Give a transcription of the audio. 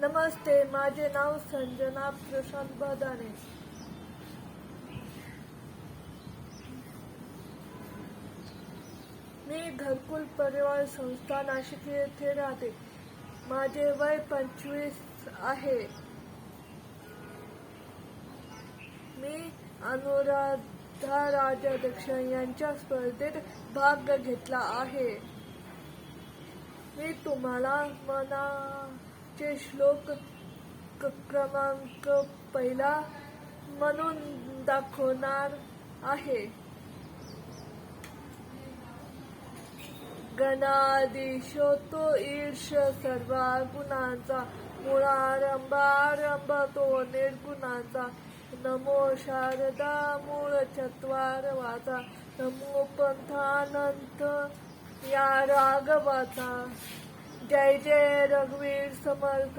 नमस्ते माझे नाव संजना प्रशांत बदाने. मी घरकुल परिवार संस्था नाशिक येथे राहते. माझे वय पंचवीस आहे. मी अनुराधा राजाध्यक्ष यांच्या स्पर्धेत भाग घेतला आहे. मी तुम्हाला मना चे श्लोक क्रमांक पहिला म्हणून दाखवणार आहे. गणादिशो तो ईर्ष सर्व गुणांचा मुळारंभ आरंभ तो निर्गुणांचा. नमो शारदा मूळ चत्वार वाचा नमो पंथानंत या राघवाचा. जय जय रघुवीर समर्थ.